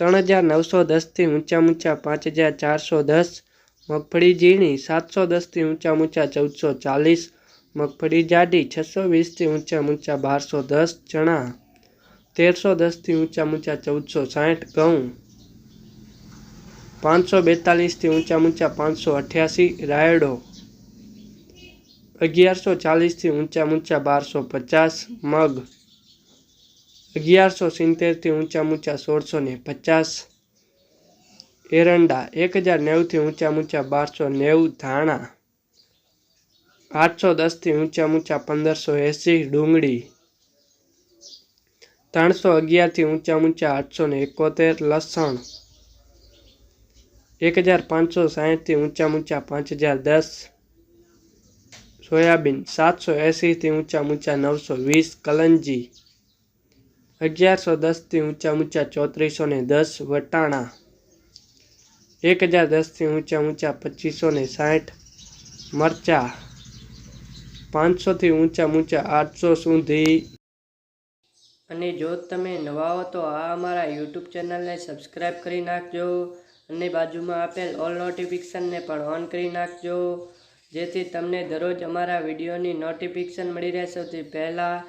ત્રણ હજાર નવસો દસથી ઊંચા ઊંચા પાંચ હજાર ચારસો દસ મગફળી ઝીણી સાતસો દસથી ઊંચા ઊંચા ચૌદસો ચાલીસ મગફળી જાડી છસો વીસથી ઊંચા ઊંચા બારસો દસ, ચણા તેરસો દસથી ઊંચા ઊંચા ચૌદસો સાઠ, ઘઉં પાંચસો બેતાલીસથી ઊંચા ઊંચા પાંચસો અઠ્યાસી, રાયડો અગિયારસો ચાલીસથી ઊંચા ઊંચા બારસો પચાસ, મગ અગિયારસો સિત્તેરથી ઊંચા ઊંચા સોળસો ને પચાસ. એરંડા એક હજાર નેવુંથી ઊંચા ઊંચા બારસો નેવું. ધાણા આઠસો દસથી ઊંચા ઊંચા પંદરસો એંસી. ડુંગળી ત્રણસો અગિયારથી ઊંચા ઊંચા આઠસો ને એકોતેર. લસણ એક હજાર પાંચસો સાહીઠથી ઊંચા ઊંચા પાંચ હજાર દસ. સોયાબીન સાતસો એંસીથી ઊંચા ઊંચા નવસો વીસ. કલંજી અગિયારસો દસથી ઊંચા ઊંચા ચોત્રીસો ને દસ, વટાણા એક હજાર દસથી ઊંચા ઊંચા પચીસો ને સાઠ, મરચા પાંચસોથી ઊંચા ઊંચા આઠસો સુધી. અને જો તમે નવા હો તો આ અમારા યુટ્યુબ ચેનલને સબસ્ક્રાઈબ કરી નાખજો અને બાજુમાં આપેલ ઓલ નોટિફિકેશનને પણ ઓન કરી નાખજો. જેથી તમને દરરોજ અમારા વિડીયોની નોટિફિકેશન મળી રહે સૌથી પહેલાં